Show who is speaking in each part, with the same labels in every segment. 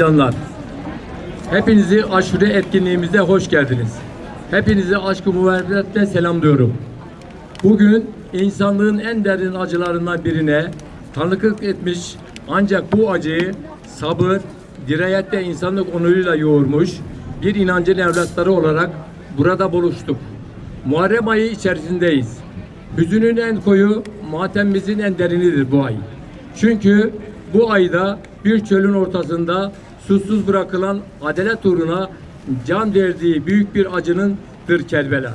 Speaker 1: Canlar, hepinizi aşure etkinliğimize hoş geldiniz. Hepinizi aşkı muhabbetle selamlıyorum. Bugün insanlığın en derin acılarından birine tanıklık etmiş ancak bu acıyı sabır, dirayette insanlık onuruyla yoğurmuş bir inancın evlatları olarak burada buluştuk. Muharrem ayı içerisindeyiz. Hüzünün en koyu, matemimizin en derinidir bu ay. Çünkü bu ayda bir çölün ortasında susuz bırakılan adalet uğruna can verdiği büyük bir acınındır Kerbela.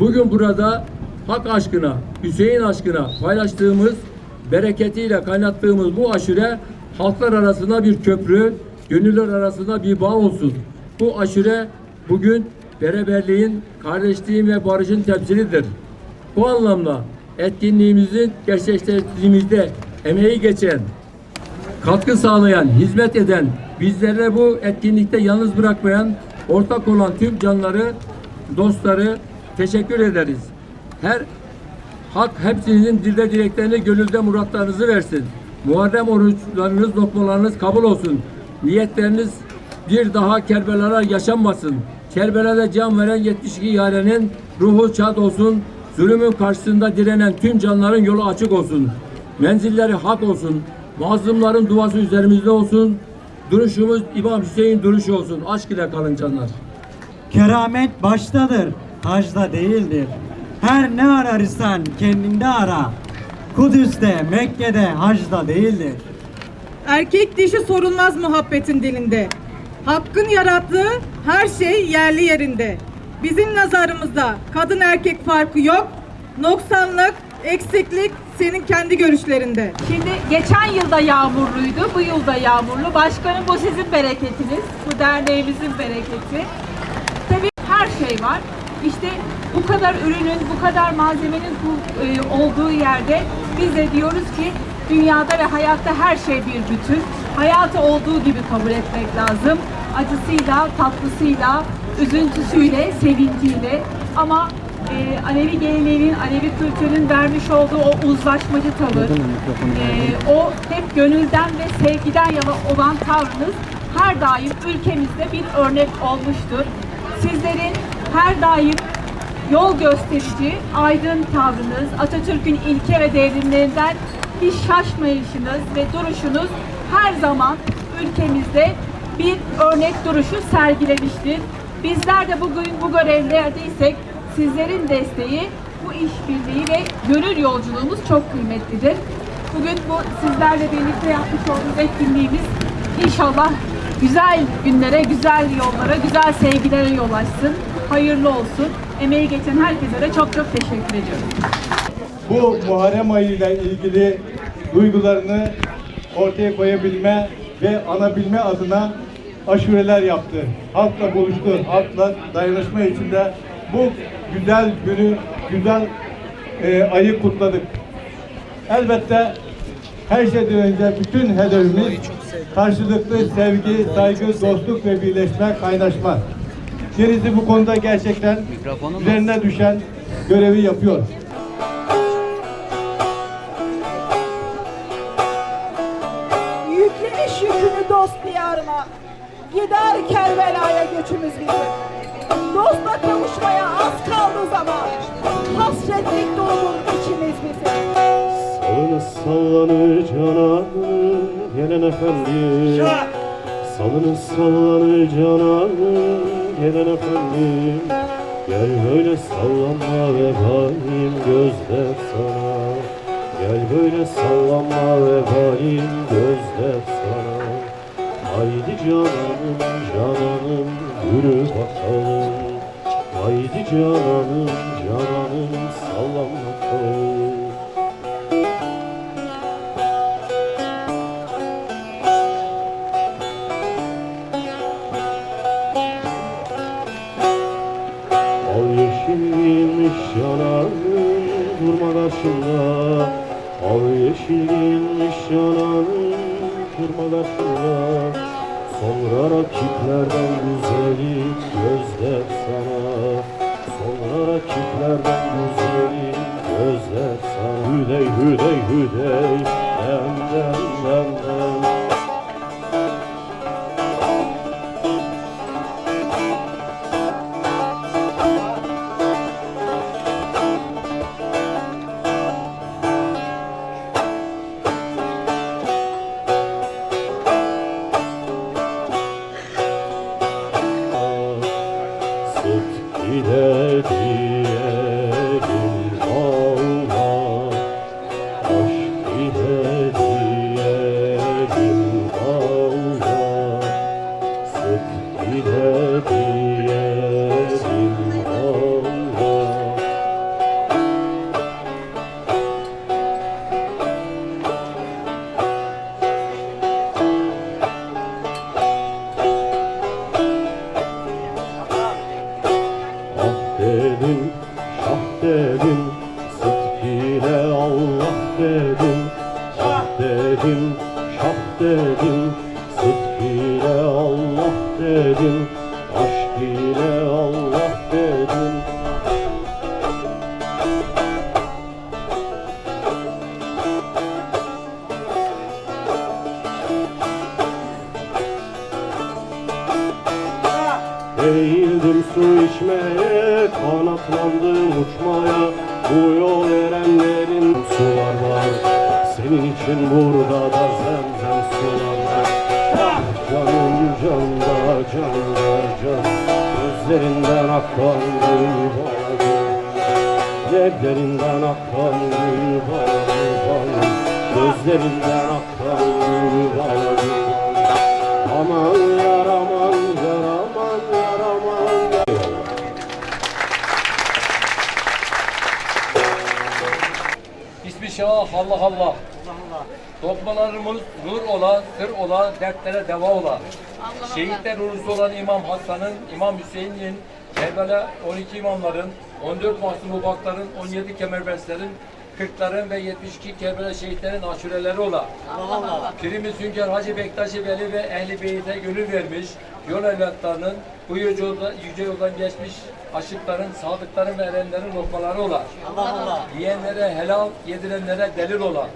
Speaker 1: Bugün burada hak aşkına, Hüseyin aşkına paylaştığımız, bereketiyle kaynattığımız bu aşure halklar arasında bir köprü, gönüller arasında bir bağ olsun. Bu aşure bugün beraberliğin, kardeşliğin ve barışın temsilidir. Bu anlamda etkinliğimizin gerçekleştirdiğimizde emeği geçen, katkı sağlayan, hizmet eden, bizlere bu etkinlikte yalnız bırakmayan, ortak olan tüm canları, dostları teşekkür ederiz. Her hak hepsinizin dilde dileklerini, gönülde muratlarınızı versin. Muharrem oruçlarınız, lokmalarınız kabul olsun. Niyetleriniz bir daha Kerbelalar yaşanmasın. Kerbela'da can veren 72 yarenin ruhu şad olsun. Zulümün karşısında direnen tüm canların yolu açık olsun. Menzilleri hak olsun. Mazlumların duası üzerimizde olsun. Duruşumuz İmam Hüseyin duruşu olsun. Aşk ile kalın canlar.
Speaker 2: Keramet baştadır, hacda değildir. Her ne ararsan kendinde ara. Kudüs'te, Mekke'de, hacda değildir.
Speaker 3: Erkek dişi sorulmaz muhabbetin dilinde. Hakkın yarattığı her şey yerli yerinde. Bizim nazarımızda kadın erkek farkı yok. Noksanlık, eksiklik senin kendi görüşlerinde.
Speaker 4: Şimdi geçen yılda yağmurluydu, bu yılda yağmurlu. Başkanım bu sizin bereketiniz, bu derneğimizin bereketi. Tabii her şey var. İşte bu kadar ürünün, bu kadar malzemenin e, olduğu yerde biz de diyoruz ki dünyada ve hayatta her şey bir bütün. Hayatı olduğu gibi kabul etmek lazım. Acısıyla, tatlısıyla, üzüntüsüyle, sevinciyle ama e, Alevi geleneğinin, Alevi kültürünün vermiş olduğu o uzlaşmacı tavır, e, o hep gönülden ve sevgiden yana olan tavrınız her daim ülkemizde bir örnek olmuştur. Sizlerin her daim yol gösterici, aydın tavrınız, Atatürk'ün ilke ve devrimlerinden hiç şaşmayışınız ve duruşunuz her zaman ülkemizde bir örnek duruşu sergilemiştir. Bizler de bugün bu görevlerdeysek sizlerin desteği, bu işbirliği ve gönül yolculuğumuz çok kıymetlidir. Bugün bu sizlerle birlikte yapmış olduğumuz etkinliğimiz inşallah güzel günlere, güzel yollara, güzel sevgilere yol açsın. Hayırlı olsun. Emeği geçen herkese de çok çok teşekkür ediyorum.
Speaker 5: bu Muharrem ayı ile ilgili duygularını ortaya koyabilme ve anabilme adına aşureler yaptı. Halkla buluştu, halkla dayanışma içinde bu güzel günü, güzel e, ayı kutladık. Elbette her şeyden önce bütün hedefimiz karşılıklı sevgi, saygı, dostluk ve birleşme, kaynaşma. Denizli bu konuda gerçekten üzerine düşen görevi yapıyor.
Speaker 6: Yüklemiş yükünü dost diyarına Gider Kerbela'ya göçümüz bizim
Speaker 7: efendim. Salını sallanır cananım gelen efendim. Gel böyle sallanma ve balim gözler sana. Gel böyle sallanma ve balim gözler sana. Haydi cananım cananım yürü bakalım. Haydi cananım cananım sallan bakalım yeşilmiş yanarım durma karşımda Al yeşilmiş yanarım durma karşımda Sonra rakiplerden güzelim gözler sana. Sonra rakiplerden güzelim gözler sana. Hüdey hüdey hüdey ile diyelim dedim, şah dedim, sıdk ile Allah dedim. Ah dedim, şah dedim, kanatlandım uçmaya Bu yol erenlerin sular var. Senin için burada da zemzem sular var. Ah canım canda canda can. Gözlerinden akan gül bana Yerlerinden akan gül bana bana Gözlerinden akan
Speaker 1: Bismillah Allah Allah. Lokmalarımız nur ola, sır ola, dertlere deva ola. Şehitler uğrusu olan İmam Hasan'ın, İmam Hüseyin'in, Kerbela 12 imamların, 14 Mahsum Mubakların, 17 Kemerbestlerin, 40'ların ve 72 Kerbela şehitlerin aşureleri ola. Pirimiz Hünkar Hacı Bektaşi Veli ve Ehli Beyt'e gönül vermiş, yol evlatlarının, bu yüce, yolda, yüce yoldan geçmiş aşıkların, sadıkların ve erenlerin lokmaları ola. Yiyenlere helal, yedirenlere delil ola.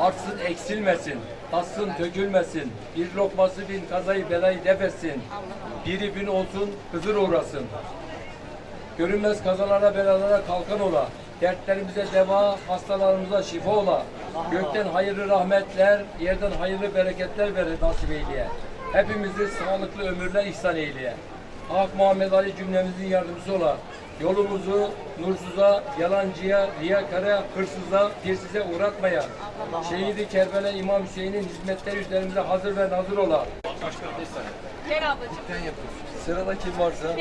Speaker 1: Artsın eksilmesin, tatsın tökülmesin. Bir lokması bin kazayı belayı defetsin. Biri bin olsun, hızır uğrasın. Görünmez kazalara belalara kalkan ola. Dertlerimize deva, hastalarımıza şifa ola. Gökten hayırlı rahmetler, yerden hayırlı bereketler verir nasip eyleye. Hepimizi sağlıklı ömürler ihsan eyleye. Hak Muhammed Ali cümlemizin yardımcısı ola. Yolumuzu nursuza, yalancıya, riyakara, hırsıza, pirsize uğratmaya. Şehidi Kerbela İmam Hüseyin'in hizmetleri üzerimize hazır ve nazır ola.
Speaker 4: Gel ablacığım.
Speaker 1: Sırada kim varsa.